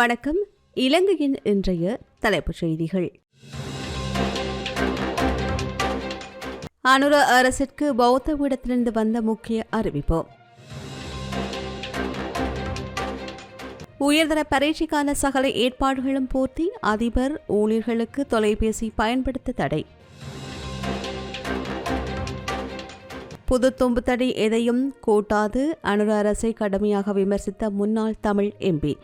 வணக்கம். இலங்கையின் இன்றைய தலைப்புச் செய்திகள். அனுர அரசிற்கு பௌத்த பீடத்திலிருந்து வந்த முக்கிய அறிவிப்பு. உயர்தர பரீட்சைக்கான சகல ஏற்பாடுகளும் பூர்த்தி அதிபர் ஊழியர்களுக்கு தொலைபேசி பயன்படுத்த தடை. புது தும்புத்தடி எதையும் கூட்டாது அனுர அரசை கடுமையாக விமர்சித்த முன்னாள் தமிழ் எம்பி.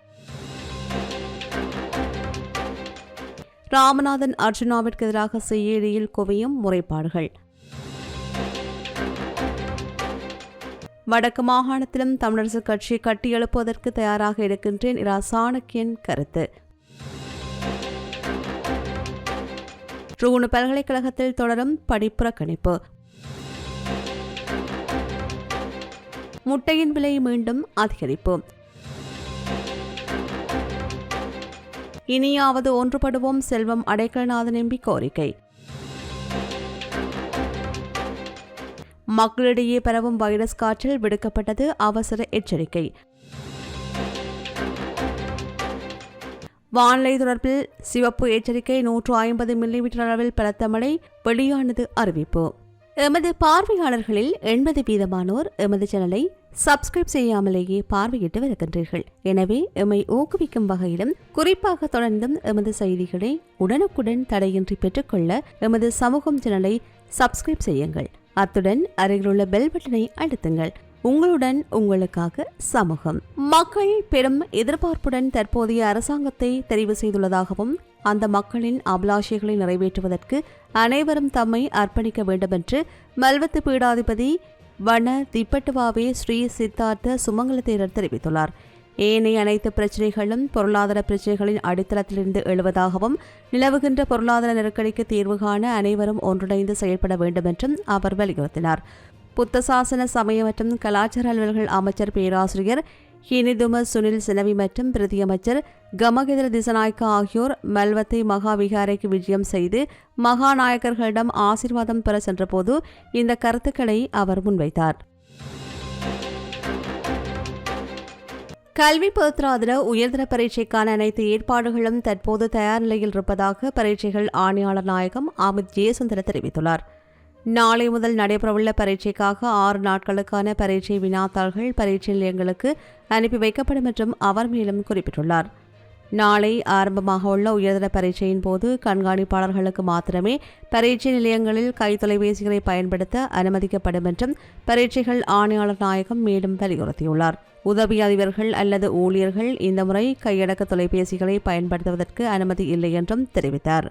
ராமநாதன் அர்ஜுனாவிற்கு எதிராக செய்யடியில் குவியும் முறைப்பாடுகள். வடக்கு மாகாணத்திலும் தமிழரசுக் கட்சி கட்டியெழுப்புவதற்கு தயாராக இருக்கின்றேன் இரா சாணக்கியன் கருத்து. ரூணு பல்கலைக்கழகத்தில் தொடரும் படிப்புறக்கணிப்பு. முட்டையின் விலை மீண்டும் அதிகரிப்பு. இனியாவது ஒன்றுபடுவோம் செல்வம் அடைக்கல்நாதன் எம்பி கோரிக்கை. மக்களிடையே பரவும் வைரஸ் காற்றில் விடுக்கப்பட்டது அவசர எச்சரிக்கை. வானிலை தொடர்பில் சிவப்பு எச்சரிக்கை நூற்று ஐம்பது மில்லிமீட்டர் அளவில் பலத்த மழை வெளியானது அறிவிப்பு. எமது பார்வையாளர்களில் எண்பது வீதமானோர் எமது சேனலை சப்ஸ்கிரைப் செய்யாமலேயே பார்வையிட்டு வருகின்றீர்கள் எனவே எம்மை ஊக்குவிக்கும் வகையிலும் குறிப்பாக தொடர்ந்தும் எமது செய்திகளை உடனுக்குடன் தடையின்றி பெற்றுக்கொள்ள எமது சமூகம் சேனலை சப்ஸ்கிரைப் செய்யுங்கள். அத்துடன் அருகிலுள்ள பெல் பட்டனை அழுத்துங்கள். உங்களுடன் உங்களுக்காக சமூகம். மக்கள் பெரும் எதிர்பார்ப்புடன் தற்போதைய அரசாங்கத்தை தெரிவு செய்துள்ளதாகவும் அந்த மக்களின் அபிலாஷைகளை நிறைவேற்றுவதற்கு அனைவரும் தம்மை அர்ப்பணிக்க வேண்டுமென்று மல்வத்து பீடாதிபதி வன திப்பட்டுவாவே ஸ்ரீ சித்தார்த்த சுமங்கலத்தேரர் தெரிவித்துள்ளார். ஏனைய அனைத்து பிரச்சினைகளும் பொருளாதார பிரச்சினைகளின் அடித்தளத்திலிருந்து எழுவதாகவும் நிலவுகின்ற பொருளாதார நெருக்கடிக்கு தீர்வு காண அனைவரும் ஒன்றிணைந்து செயல்பட வேண்டும் என்றும் அவர் வலியுறுத்தினார். புத்த சாசன சமய மற்றும் கலாச்சார அலுவல்கள் அமைச்சர் பேராசிரியர் ஹினிதும சுனில் செனவி மற்றும் பிரதியமைச்சர் கமகேந்திர திசநாயக்கா ஆகியோர் மல்வத்தை மகாவிகாரைக்கு விஜயம் செய்து மகாநாயக்கர்களிடம் ஆசிர்வாதம் பெற சென்றபோது இந்த கருத்துக்களை அவர் முன்வைத்தார். கல்வி பொருத்தராதர உயர்தர பரீட்சைக்கான அனைத்து ஏற்பாடுகளும் தற்போது தயார் நிலையில் இருப்பதாக பரீட்சைகள் ஆணையாளர் நாயகம் அமித் ஜெயசுந்தர தெரிவித்துள்ளார். நாளை முதல் நடைபெறவுள்ள பரீட்சைக்காக ஆறு நாட்களுக்கான பரீட்சை வினாத்தாள்கள் பரீட்சை நிலையங்களுக்கு அனுப்பி வைக்கப்படும் என்றும் அவர் மேலும் குறிப்பிட்டுள்ளார். நாளை ஆரம்பமாக உள்ள உயர்தர பரீட்சையின் போது கண்காணிப்பாளர்களுக்கு மாத்திரமே பரீட்சை நிலையங்களில் கைத்தொலைபேசிகளை பயன்படுத்த அனுமதிக்கப்படும் என்றும் பரீட்சைகள் ஆணையாளர் நாயகம் மேலும் வலியுறுத்தியுள்ளார். உதவி அதிபர்கள் அல்லது ஊழியர்கள் இந்த முறை கையடக்க தொலைபேசிகளை பயன்படுத்துவதற்கு அனுமதி இல்லை என்றும் தெரிவித்தார்.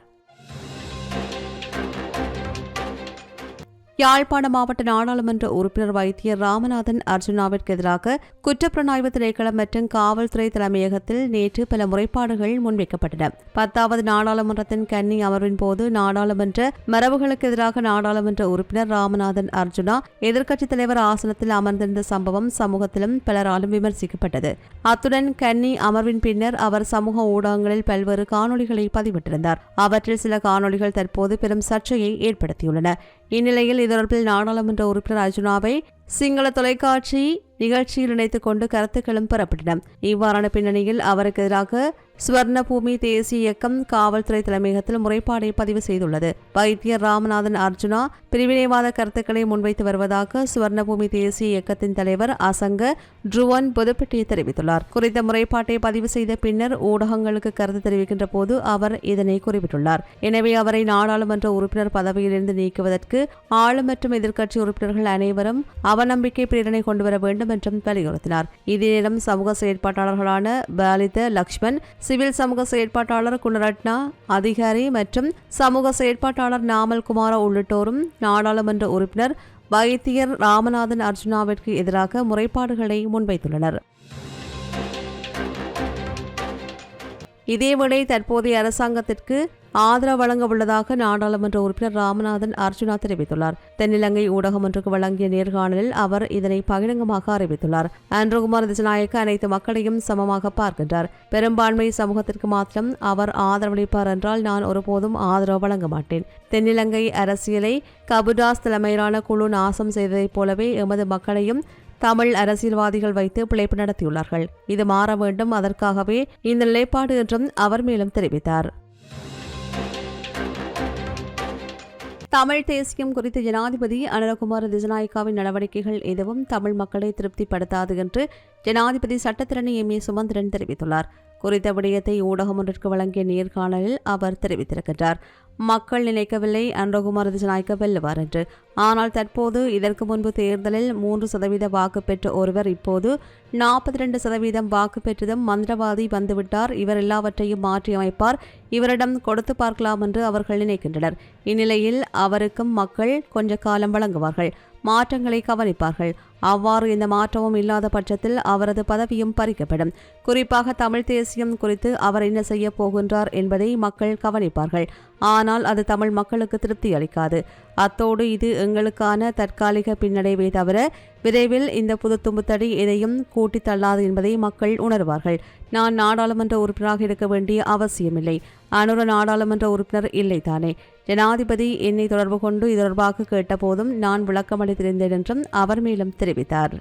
யாழ்ப்பாண மாவட்ட நாடாளுமன்ற உறுப்பினர் வைத்தியர் ராமநாதன் அர்ஜுனாவிற்கு எதிராக குற்றப்புலனாய்வு திணைக்களம் மற்றும் காவல்துறை தலைமையகத்தில் நேற்று பல முறைப்பாடுகள் முன்வைக்கப்பட்டன. பத்தாவது நாடாளுமன்றத்தின் கன்னி அமர்வின் போது நாடாளுமன்ற மரபுகளுக்கு எதிராக நாடாளுமன்ற உறுப்பினர் ராமநாதன் அர்ஜுனா எதிர்க்கட்சித் தலைவர் ஆசனத்தில் அமர்ந்திருந்த சம்பவம் சமூகத்திலும் பலராலும் விமர்சிக்கப்பட்டது. அத்துடன் கன்னி அமர்வின் பின்னர் அவர் சமூக ஊடகங்களில் பல்வேறு காணொலிகளை பதிவிட்டிருந்தார். அவற்றில் சில காணொலிகள் தற்போது பெரும் சர்ச்சையை ஏற்படுத்தியுள்ளன. இந்நிலையில் தொடர்பில் நாடாளுமன்ற உறுப்பினர் அர்ஜுனாவை சிங்கள தொலைக்காட்சி நிகழ்ச்சியில் இணைத்துக் கொண்டு கருத்துக்களும் பெறப்பட்டன. இவ்வாறான பின்னணியில் அவருக்கு எதிராக சுவர்ணபூமி தேசிய இயக்கம் காவல்துறை தலைமையகத்தில் முறைப்பாடை பதிவு செய்துள்ளது. வைத்தியர் ராமநாதன் அர்ஜுனா பிரிவினைவாத கருத்துக்களை முன்வைத்து வருவதாக சுவர்ணபூமி தேசிய இயக்கத்தின் தலைவர் அசங்க ட்ருவன் பொதுப்பட்டியை தெரிவித்துள்ளார். குறித்த முறைப்பாட்டை பதிவு செய்த பின்னர் ஊடகங்களுக்கு கருத்து தெரிவிக்கின்ற போது அவர் இதனை குறிப்பிட்டுள்ளார். எனவே அவரை நாடாளுமன்ற உறுப்பினர் பதவியிலிருந்து நீக்குவதற்கு ஆளும் மற்றும் எதிர்க்கட்சி உறுப்பினர்கள் அனைவரும் அவநம்பிக்கை பிரேரணை கொண்டுவர வேண்டும் என்றும் வலியுறுத்தினார். இதே நேரம் சமூக செயற்பாட்டாளர்களான பாலித லக்ஷ்மண் சிவில் சமூக செயற்பாட்டாளர் குணரட்னா அதிகாரி மற்றும் சமூக செயற்பாட்டாளர் நாமல் குமாரா உள்ளிட்டோரும் நாடாளுமன்ற உறுப்பினர் வைத்தியர் ராமநாதன் அர்ஜுனாவிற்கு எதிராக முறைப்பாடுகளை முன்வைத்துள்ளனர். இதேவேளை தற்போதைய அரசாங்கத்திற்கு ஆதரவு வழங்க உள்ளதாக நாடாளுமன்ற உறுப்பினர் ராமநாதன் அர்ஜுனா தெரிவித்துள்ளார். தென்னிலங்கை ஊடகம் ஒன்றுக்கு வழங்கிய நேர்காணலில் அவர் இதனை பகிரங்கமாக அறிவித்துள்ளார். அன்றுகுமார் திசநாயக்க அனைத்து மக்களையும் சமமாக பார்க்கின்றார். பெரும்பான்மை சமூகத்திற்கு மாத்திரம் அவர் ஆதரவளிப்பார் என்றால் நான் ஒருபோதும் ஆதரவு வழங்க மாட்டேன். தென்னிலங்கை அரசியலை கபுடாஸ் தலைமையிலான குழு நாசம் செய்ததைப் போலவே எமது மக்களையும் தமிழ் அரசியல்வாதிகள் வைத்து பிழைப்பு நடத்தியுள்ளார்கள். இது மாற வேண்டும் அதற்காகவே இந்த நிலைப்பாடு என்றும் அவர் மேலும் தெரிவித்தார். தமிழ் தேசியம் குறித்து ஜனாதிபதி அனுரகுமார் திசநாயக்காவின் நடவடிக்கைகள் எதுவும் தமிழ் மக்களை திருப்திப்படுத்தாது என்று ஜனாதிபதி சட்டத்திரணி எம் ஏ சுமந்திரன் தெரிவித்துள்ளார். குறித்த விடயத்தை ஊடகம் ஒன்றிற்கு வழங்கிய நேர்காணலில் அவர் தெரிவித்திருக்கின்றார். மக்கள் நினைக்கவில்லை அன்றகுமார் திசநாயக்க வெல்லுவார் என்று. ஆனால் தற்போது இதற்கு முன்பு தேர்தலில் மூன்று சதவீத வாக்கு பெற்ற ஒருவர் இப்போது நாற்பத்தி ரெண்டு சதவீதம் வாக்கு பெற்றதும் மந்திரவாதி வந்துவிட்டார். இவர் எல்லாவற்றையும் மாற்றி அமைப்பார் இவரிடம் கொடுத்து பார்க்கலாம் என்று அவர்கள் நினைக்கின்றனர். இந்நிலையில் அவருக்கும் மக்கள் கொஞ்ச காலம் வழங்குவார்கள். மாற்றங்களை கவனிப்பார்கள். அவ்வாறு இந்த மாற்றமும் இல்லாத பட்சத்தில் அவரது பதவியும் பறிக்கப்படும். குறிப்பாக தமிழ் தேசியம் குறித்து அவர் என்ன செய்ய போகின்றார் என்பதை மக்கள் கவனிப்பார்கள். ஆனால் அது தமிழ் மக்களுக்கு திருப்தி அளிக்காது. அத்தோடு இது எங்களுக்கான தற்காலிக பின்னடைவே தவிர விரைவில் இந்த புது தும்புத்தடி எதையும் கூட்டித் தள்ளாது என்பதை மக்கள் உணர்வார்கள். நான் நாடாளுமன்ற உறுப்பினராக இருக்க வேண்டிய அவசியமில்லை. அனுர நாடாளுமன்ற உறுப்பினர் இல்லை தானே ஜனாதிபதி என்னை தொடர்பு கொண்டு இது தொடர்பாக கேட்டபோதும் நான் விளக்கமளித்திருந்தேன் என்றும் அவர் மேலும் தெரிவித்தார்.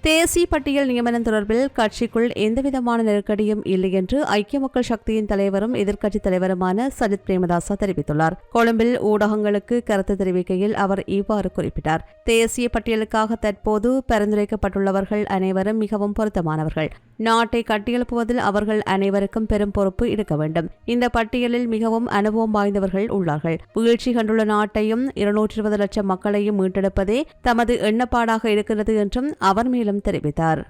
தேசிய பட்டியல் நியமனம் தொடர்பில் கட்சிக்குள் எந்தவிதமான நெருக்கடியும் இல்லை என்று ஐக்கிய மக்கள் சக்தியின் தலைவரும் எதிர்க்கட்சித் தலைவருமான சஜித் பிரேமதாசா தெரிவித்துள்ளார். கொழும்பில் ஊடகங்களுக்கு கருத்து தெரிவிக்கையில் அவர் இவ்வாறு குறிப்பிட்டார். தேசிய பட்டியலுக்காக தற்போது பரிந்துரைக்கப்பட்டுள்ளவர்கள் அனைவரும் மிகவும் பொருத்தமானவர்கள். நாட்டை கட்டியெழுப்புவதில் அவர்கள் அனைவருக்கும் பெரும் பொறுப்பு இருக்க வேண்டும். இந்த பட்டியலில் மிகவும் அனுபவம் வாய்ந்தவர்கள் உள்ளார்கள். வீழ்ச்சி கண்டுள்ள நாட்டையும் இருநூற்றி இருபது லட்சம் மக்களையும் மீட்டெடுப்பதே தமது எண்ணப்பாடாக இருக்கிறது என்றும் அவர் மேலும் தெரிவித்தார்.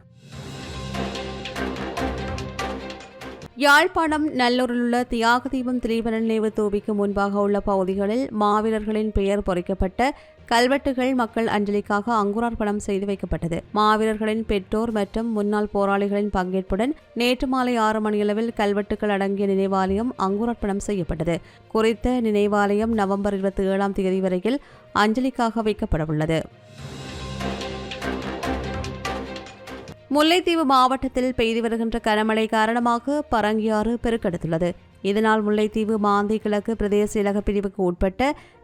யாழ்ப்பாணம் நல்லூரில் உள்ள தியாக தீபம் திலீபன நினைவு தூபிக்கு முன்பாக உள்ள பகுதிகளில் மாவீரர்களின் பெயர் பொறிக்கப்பட்ட கல்வெட்டுகள் மக்கள் அஞ்சலிக்காக அங்குரார்ப்பணம் செய்து வைக்கப்பட்டது. மாவீரர்களின் பெற்றோர் மற்றும் முன்னாள் போராளிகளின் பங்கேற்புடன் நேற்று மாலை ஆறு மணியளவில் கல்வெட்டுகள் அடங்கிய நினைவாலயம் அங்குரார்ப்பணம் செய்யப்பட்டது. குறித்த நினைவாலயம் நவம்பர் இருபத்தி ஏழாம் தேதி வரையில் அஞ்சலிக்காக வைக்கப்படவுள்ளது. முல்லைத்தீவு மாவட்டத்தில் பெய்து வருகின்ற கனமழை காரணமாக பரங்கியாறு பெருக்கெடுத்துள்ளது. இதனால் முல்லைத்தீவு மாந்தி கிழக்கு பிரதேச இலக பிரிவுக்கு உட்பட்ட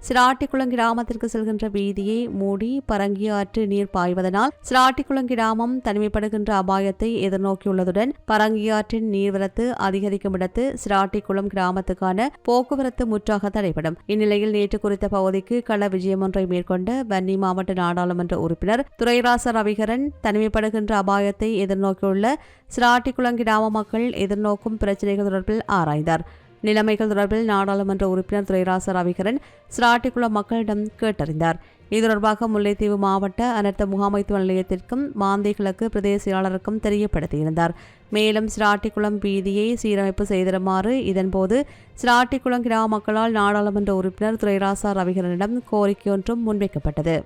சிராட்டிக்குளம் கிராமத்திற்கு செல்கின்ற வீதியை மூடி பரங்கியாற்று நீர் பாய்வதனால் சிராட்டிக்குளம் கிராமம் தனிமைப்படுகின்ற அபாயத்தை எதிர்நோக்கியுள்ளதுடன் பரங்கியாற்றின் நீர்வரத்து அதிகரிக்கும் இடத்து சிராட்டிக்குளம் கிராமத்துக்கான போக்குவரத்து முற்றாக தடைபடும். இந்நிலையில் நேற்று குறித்த பகுதிக்கு கள விஜயம் ஒன்றை மேற்கொண்ட வன்னி மாவட்ட நாடாளுமன்ற உறுப்பினர் துரைராச ரவிகரன் தனிமைப்படுகின்ற அபாயத்தை எதிர்நோக்கியுள்ள சிராட்டிக்குளம் கிராம மக்கள் எதிர்நோக்கும் பிரச்சினைகள் தொடர்பில் ஆராய்ந்தார். நிலைமைகள் தொடர்பில் நாடாளுமன்ற உறுப்பினர் துரைராச ரவிகரன் சிராட்டிக்குளம் மக்களிடம் கேட்டறிந்தார். இது தொடர்பாக முல்லைத்தீவு மாவட்ட அனர்த்த முகாமைத்துவ நிலையத்திற்கும் மாந்தை கிழக்கு பிரதேச செயலாளருக்கும் தெரியப்படுத்தியிருந்தார். மேலும் சிராட்டிக்குளம் வீதியை சீரமைப்பு செய்திருமாறு இதன்போது சிராட்டிக்குளம் கிராம மக்களால் நாடாளுமன்ற உறுப்பினர் துரைராசா ரவிகரனிடம் கோரிக்கை ஒன்றும் முன்வைக்கப்பட்டது.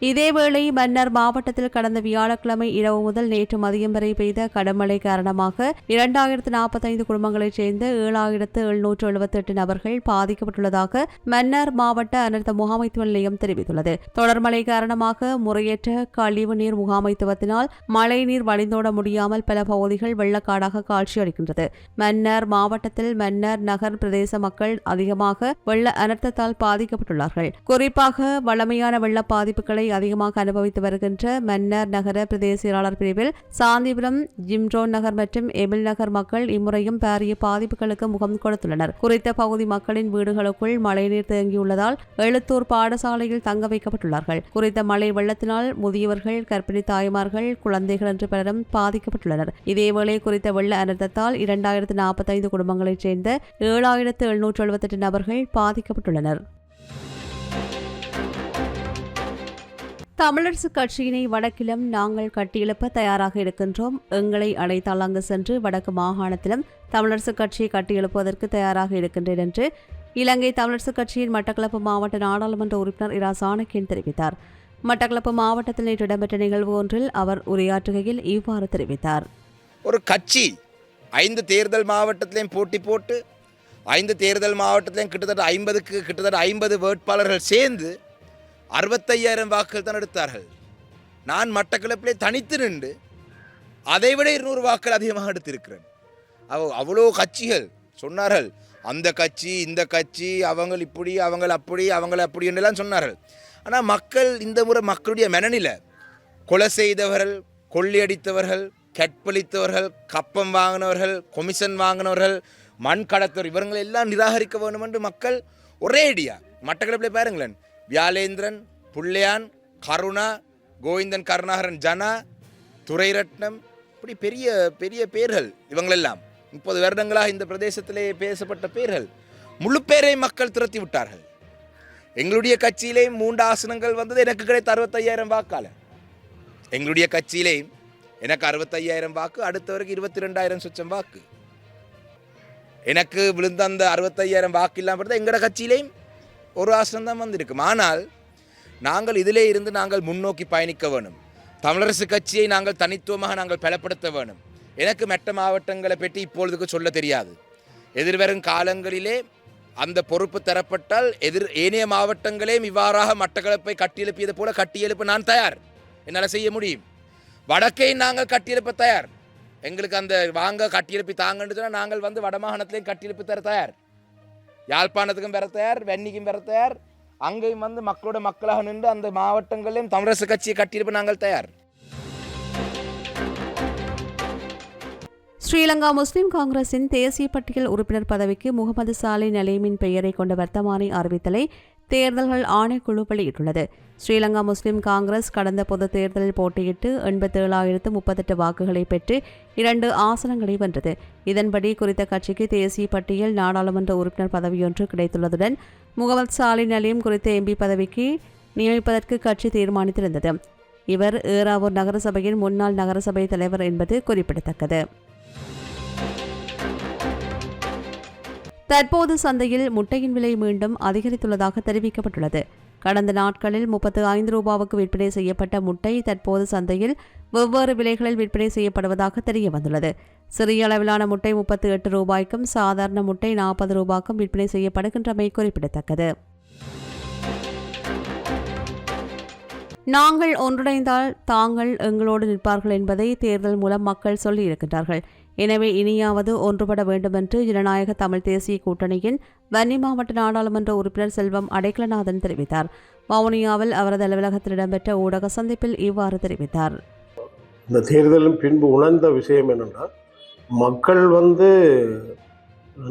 இதேவேளை மன்னர் மாவட்டத்தில் கடந்த வியாழக்கிழமை இரவு முதல் நேற்று மதியம் வரை பெய்த கடமழை காரணமாக இரண்டாயிரத்து நாற்பத்தைந்து குடும்பங்களைச் சேர்ந்த ஏழாயிரத்து எழுநூற்று எழுபத்தெட்டு நபர்கள் பாதிக்கப்பட்டுள்ளதாக மன்னர் மாவட்ட அனர்த்த முகாமைத்துவ நிலையம் தெரிவித்துள்ளது. தொடர் மழை காரணமாக முறையற்ற கழிவு நீர் முகாமைத்துவத்தினால் மழைநீர் வழிந்தோட முடியாமல் பல பகுதிகள் வெள்ளக்காடாக காட்சியளிக்கின்றது. மன்னர் மாவட்டத்தில் மன்னர் நகர் பிரதேச மக்கள் அதிகமாக வெள்ள அனர்த்தத்தால் பாதிக்கப்பட்டுள்ளார்கள். குறிப்பாக வளமையான வெள்ள பாதிப்புகளை அதிகமாக அனுபவித்து வருகின்ற மன்னர் நகர பிரதேச செயலாளர் பிரிவில் சாந்திபுரம் ஜிம்ரோன் நகர் மற்றும் எமில் நகர் மக்கள் இம்முறையும் பாரிய பாதிப்புகளுக்கு முகம் கொடுத்துள்ளனர். குறித்த பகுதி மக்களின் வீடுகளுக்குள் மழைநீர் தேங்கியுள்ளதால் எழுத்தூர் பாடசாலையில் தங்க வைக்கப்பட்டுள்ளார்கள். குறித்த மழை வெள்ளத்தினால் முதியவர்கள் கர்ப்பிணி தாய்மார்கள் குழந்தைகள் என்று பலரும் பாதிக்கப்பட்டுள்ளனர். இதேவேளை குறித்த வெள்ள அனர்த்தத்தால் இரண்டாயிரத்து நாற்பத்தைந்து குடும்பங்களைச் சேர்ந்த ஏழாயிரத்து எழுநூற்று எழுபத்தெட்டு நபர்கள் பாதிக்கப்பட்டுள்ளனர். தமிழரசுக் கட்சியினை வடக்கிலும் நாங்கள் கட்டியெழுப்ப தயாராக இருக்கின்றோம். எங்களை அழைத்தால் அங்கு சென்று வடக்கு மாகாணத்திலும் தமிழரசுக் கட்சியை கட்டியெழுப்புவதற்கு தயாராக இருக்கின்றேன் என்று இலங்கை தமிழரசுக் கட்சியின் மட்டக்களப்பு மாவட்ட நாடாளுமன்ற உறுப்பினர் இரா. சாணக்கியன் தெரிவித்தார். மட்டக்களப்பு மாவட்டத்தில் நேற்று இடம்பெற்ற நிகழ்வு ஒன்றில் அவர் உரையாற்றுகையில் இவ்வாறு தெரிவித்தார். ஒரு கட்சி ஐந்து தேர்தல் மாவட்டத்திலையும் போட்டி போட்டு ஐந்து தேர்தல் மாவட்டத்திலையும் கிட்டத்தட்ட ஐம்பதுக்கு கிட்டத்தட்ட ஐம்பது வேட்பாளர்கள் சேர்ந்து அறுபத்தையாயிரம் வாக்குகள் தான் எடுத்தார்கள். நான் மட்டக்களப்பிலே தனித்து நின்று அதைவிட இருநூறு வாக்கள் அதிகமாக எடுத்திருக்கிறேன். அவ அவ்வளோ கட்சிகள் சொன்னார்கள் அந்த கட்சி இந்த கட்சி அவங்க இப்படி அவங்க அப்படி அவங்க அப்படி என்றெல்லாம் சொன்னார்கள். ஆனால் மக்கள் இந்த முறை மக்களுடைய மனநிலை கொலை செய்தவர்கள் கொள்ளையடித்தவர்கள் கற்பழித்தவர்கள் கப்பம் வாங்கினவர்கள் கொமிஷன் வாங்கினவர்கள் மண் கடத்தவர் இவங்களை எல்லாம் நிராகரிக்க வேண்டும் என்று மக்கள் ஒரே ஐடியா. மட்டக்களப்பில் பாருங்களேன் வியாலேந்திரன் புள்ளையான் கருணா கோவிந்தன் கருணாகரன் ஜனா துரைரட்னம் இப்படி பெரிய பெரிய பேர்கள் இவங்களெல்லாம். முப்பது வருடங்களாக இந்த பிரதேசத்திலே பேசப்பட்ட பேர்கள் முழு பேரை மக்கள் துரத்தி விட்டார்கள். எங்களுடைய கட்சியிலே மூன்று ஆசனங்கள் வந்தது எனக்கு கிடைத்த அறுபத்தையாயிரம் வாக்கால எங்களுடைய கட்சியிலே எனக்கு அறுபத்தையாயிரம் வாக்கு அடுத்தவருக்கு இருபத்தி ரெண்டாயிரம் சுச்சம் வாக்கு. எனக்கு விழுந்த அந்த அறுபத்தையாயிரம் வாக்கு இல்லாமல் இருந்தால் எங்களோட கட்சியிலேயும் ஒரு ஆசனம் தான் வந்திருக்கும். ஆனால் நாங்கள் இதிலே இருந்து நாங்கள் முன்னோக்கி பயணிக்க வேணும். தமிழரசு கட்சியை நாங்கள் தனித்துவமாக நாங்கள் பலப்படுத்த வேணும். எனக்கு மெட்ட மாவட்டங்களை பற்றி இப்பொழுதுக்கு சொல்ல தெரியாது. எதிர்வரும் காலங்களிலே அந்த பொறுப்பு தரப்பட்டால் எதிர் ஏனைய மாவட்டங்களையும் இவ்வாறாக மட்டக்களப்பை கட்டியெழுப்பியது போல கட்டியெழுப்ப நான் தயார். என்னால் செய்ய முடியும். வடக்கை நாங்கள் கட்டியெழுப்ப தயார். எங்களுக்கு அந்த வாங்க கட்டியெழுப்பி தாங்கன்னு சொன்னால் நாங்கள் வந்து வடமாகாணத்திலையும் கட்டியெழுப்பி தர தயார். யாழ்ப்பாணத்துக்கும் பெற தயார் வெண்ணிக்கும் பெற தயார் அங்கேயும் வந்து மக்களோட மக்களாக நின்று அந்த மாவட்டங்களிலும் தமிழரசு கட்சியை கட்டியிருப்ப நாங்கள் தயார் ஸ்ரீலங்கா முஸ்லிம் காங்கிரசின் தேசிய பட்டியல் உறுப்பினர் பதவிக்கு முகமது சாலை நலீமின் பெயரை கொண்ட வர்த்தமானி அறிவித்தலை தேர்தல்கள் ஆணைக்குழு வெளியிட்டுள்ளது. ஸ்ரீலங்கா முஸ்லிம் காங்கிரஸ் கடந்த பொது தேர்தலில் போட்டியிட்டு எண்பத்தேழாயிரத்து முப்பத்தெட்டு வாக்குகளை பெற்று இரண்டு ஆசனங்களை வென்றது. இதன்படி குறித்த கட்சிக்கு தேசிய பட்டியல் நாடாளுமன்ற உறுப்பினர் பதவியொன்று கிடைத்துள்ளதுடன் முகமது சாலின் அலியும் குறித்த எம்பி பதவிக்கு நியமிப்பதற்கு கட்சி தீர்மானித்திருந்தது. இவர் ஏறாவூர் நகரசபையின் முன்னாள் நகரசபை தலைவர் என்பது குறிப்பிடத்தக்கது. தற்போது சந்தையில் முட்டையின் விலை மீண்டும் அதிகரித்துள்ளதாக தெரிவிக்கப்பட்டுள்ளது. கடந்த நாட்களில் முப்பத்து ஐந்து ரூபாவுக்கு விற்பனை செய்யப்பட்ட முட்டை தற்போது சந்தையில் வெவ்வேறு விலைகளில் விற்பனை செய்யப்படுவதாக தெரிய வந்துள்ளது சிறிய அளவிலான முட்டை முப்பத்து எட்டு ரூபாய்க்கும் சாதாரண முட்டை நாற்பது ரூபாய்க்கும் விற்பனை செய்யப்படுகின்றமை குறிப்பிடத்தக்கது. நாங்கள் ஒன்றிணைந்தால் தாங்கள் எங்களோடு நிற்பார்கள் என்பதை தேர்தல் மூலம் மக்கள் சொல்லியிருக்கின்றார்கள். எனவே இனியாவது ஒன்றுபட வேண்டுமென்று ஜனநாயக தமிழ் தேசிய கூட்டணியின் வன்னி மாவட்ட நாடாளுமன்ற உறுப்பினர் செல்வம் அடைக்கலநாதன் தெரிவித்தார். வவுனியாவில் அவரது அலுவலகத்தில் இடம்பெற்ற ஊடக சந்திப்பில் இவ்வாறு தெரிவித்தார். இந்த தேர்தலின் பின்பு உணர்ந்த விஷயம் என்னென்னா மக்கள் வந்து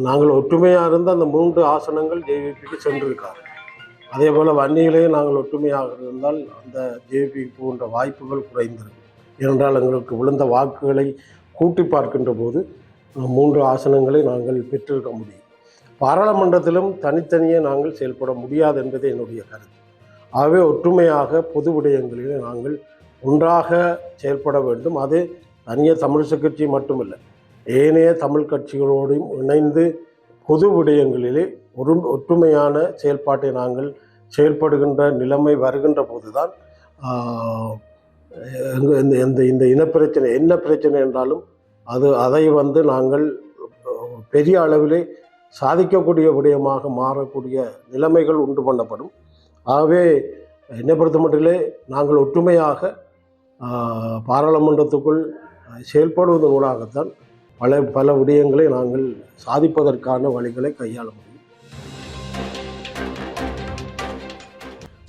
நாங்கள் ஒற்றுமையாக இருந்த அந்த மூன்று ஆசனங்கள் ஜேவிபிக்கு சென்றிருக்காங்க அதே போல் வன்னியிலேயே நாங்கள் ஒற்றுமையாக இருந்தால் அந்த ஜேவிபி போன்ற வாய்ப்புகள் குறைந்திருக்கும். ஏனென்றால் எங்களுக்கு விழுந்த வாக்குகளை கூட்டி பார்க்கின்ற போது மூன்று ஆசனங்களை நாங்கள் பெற்றிருக்க முடியும். பாராளுமன்றத்திலும் தனித்தனியே நாங்கள் செயல்பட முடியாது என்பது என்னுடைய கருத்து. ஆகவே ஒற்றுமையாக பொது விடயங்களிலே நாங்கள் ஒன்றாக செயல்பட வேண்டும். அது தனிய தமிழிசை கட்சி மட்டுமில்லை ஏனைய தமிழ் கட்சிகளோடும் இணைந்து பொது விடயங்களிலே ஒரு ஒற்றுமையான செயல்பாட்டை நாங்கள் செயல்படுகின்ற நிலைமை வருகின்ற போதுதான் இந்த இந்த இந்த இனப்பிரச்சனை என்ன பிரச்சனை என்றாலும் அது அதை வந்து நாங்கள் பெரிய அளவிலே சாதிக்கக்கூடிய விடயமாக மாறக்கூடிய நிலைமைகள் உண்டு பண்ணப்படும். ஆகவே என்னை பொறுத்த மட்டிலே நாங்கள் ஒற்றுமையாக பாராளுமன்றத்துக்குள் செயல்படுவதன் ஊடாகத்தான் பல பல விடயங்களை நாங்கள் சாதிப்பதற்கான வழிகளை கையாள முடியும்.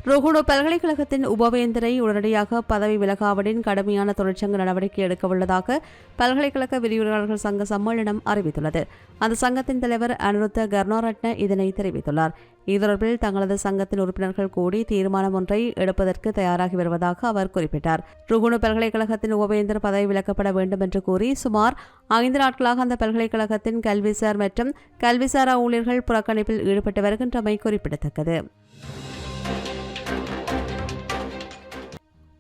ருகுணு பல்கலைக்கழகத்தின் உபவேந்தரை உடனடியாக பதவி விலகாவலின் கடுமையான தொழிற்சங்க நடவடிக்கை எடுக்க உள்ளதாக பல்கலைக்கழக விரிவுரையாளர்கள் சங்க சம்மேளனம் அறிவித்துள்ளது. அந்த சங்கத்தின் தலைவர் அனுருத்த கர்ணாரட்ன இதனை தெரிவித்துள்ளார். இது தொடர்பில் தங்களது சங்கத்தின் உறுப்பினர்கள் கூடி தீர்மானம் ஒன்றை எடுப்பதற்கு தயாராகி வருவதாக அவர் குறிப்பிட்டார். ருகுணு பல்கலைக்கழகத்தின் உபவேந்தர் பதவி விலக்கப்பட வேண்டும் என்று கூறி சுமார் ஐந்து நாட்களாக அந்த பல்கலைக்கழகத்தின் கல்விசார் மற்றும் கல்விசாரா ஊழியர்கள் புறக்கணிப்பில் ஈடுபட்டு வருகின்றமை குறிப்பிடத்தக்கது.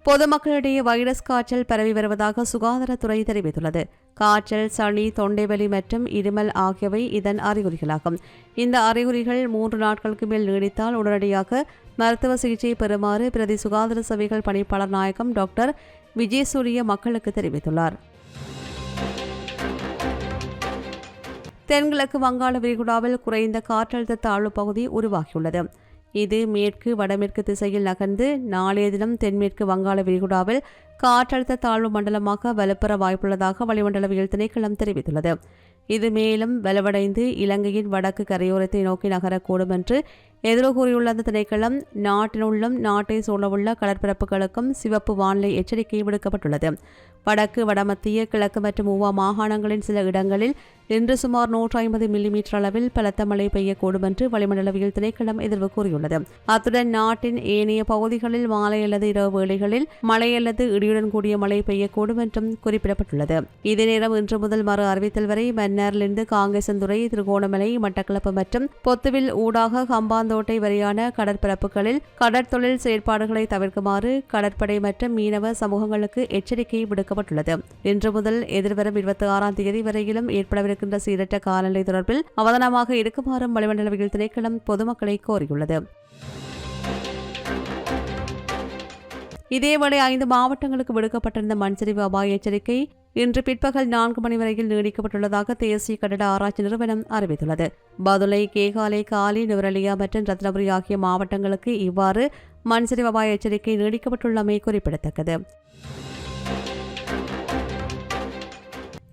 பொதுமக்களிடையே வைரஸ் காய்ச்சல் பரவி வருவதாக சுகாதாரத்துறை தெரிவித்துள்ளது. காய்ச்சல் சளி தொண்டைவலி மற்றும் இருமல் ஆகியவை இதன் அறிகுறிகளாகும். இந்த அறிகுறிகள் மூன்று நாட்களுக்கு மேல் நீடித்தால் உடனடியாக மருத்துவ சிகிச்சை பெறுமாறு பிரதி சுகாதார சபைகள் பணிப்பாளர் நாயகம் டாக்டர் விஜயசூரிய மக்களுக்கு தெரிவித்துள்ளார். தென்கிழக்கு வங்காள விரிகுடாவில் குறைந்த காற்றழுத்த தாழ்வு பகுதி உருவாகியுள்ளது. இது மேற்கு வடமேற்கு திசையில் நகர்ந்து நாளைய தினம் தென்மேற்கு வங்காள விரிகுடாவில் காற்றழுத்த தாழ்வு மண்டலமாக வலுப்பெற வாய்ப்புள்ளதாக வளிமண்டலவியல் திணைக்களம் தெரிவித்துள்ளது. இது மேலும் வலுவடைந்து இலங்கையின் வடக்கு கரையோரத்தை நோக்கி நகரக்கூடும் என்று எதிரோ கூறியுள்ள அந்த திணைக்களம் நாட்டினுள்ளும் நாட்டை சூழவுள்ள கடற்பரப்புகளுக்கும் சிவப்பு வானிலை எச்சரிக்கை விடுக்கப்பட்டுள்ளது. வடக்கு வடமத்திய கிழக்கு மற்றும் ஊவா மாகாணங்களின் சில இடங்களில் இன்று சுமார் நூற்றி ஐம்பது மில்லிமீட்டர் அளவில் பலத்த மழை பெய்யக்கூடும் என்று வளிமண்டலவியல் திணைக்களம் எதிர்வு கூறியுள்ளது. அத்துடன் நாட்டின் ஏனைய பகுதிகளில் மாலை அல்லது இரவு வேளைகளில் மழை அல்லது இடியுடன் கூடிய மழை பெய்யக்கூடும் என்றும் குறிப்பிடப்பட்டுள்ளது. இதே நேரம் இன்று முதல் மறு அறிவித்தல் வரை மன்னாரிலிருந்து காங்கேசந்துறை திருகோணமலை மட்டக்களப்பு மற்றும் பொத்துவில் ஊடாக ஹம்பாந்தோட்டை வரையான கடற்பரப்புகளில் கடற்தொழில் செயற்பாடுகளை தவிர்க்குமாறு கடற்படை மற்றும் மீனவ சமூகங்களுக்கு எச்சரிக்கை விடுக்கப்பட்டுள்ளது இன்று முதல் எதிர்வரும் இருபத்தி ஆறாம் தேதி வரையிலும் ஏற்படவிருக்கின்ற சீரற்ற காலநிலை தொடர்பில் அவதானமாக இருக்குமாறும் வளிமண்டலவியல் திணைக்களம் பொதுமக்களை கோரியுள்ளது. இதேவேளை ஐந்து மாவட்டங்களுக்கு விடுக்கப்பட்டிருந்த மண்சரிவு அபாய எச்சரிக்கை இன்று பிற்பகல் நான்கு மணி வரையில் நீடிக்கப்பட்டுள்ளதாக தேசிய கட்டட ஆராய்ச்சி நிறுவனம் அறிவித்துள்ளது. பதுளை கேகாலை காலி நுவரலியா மற்றும் ரத்னபுரி ஆகிய மாவட்டங்களுக்கு இவ்வாறு மண்சரிவு அபாய எச்சரிக்கை நீடிக்கப்பட்டுள்ளமை குறிப்பிடத்தக்கது.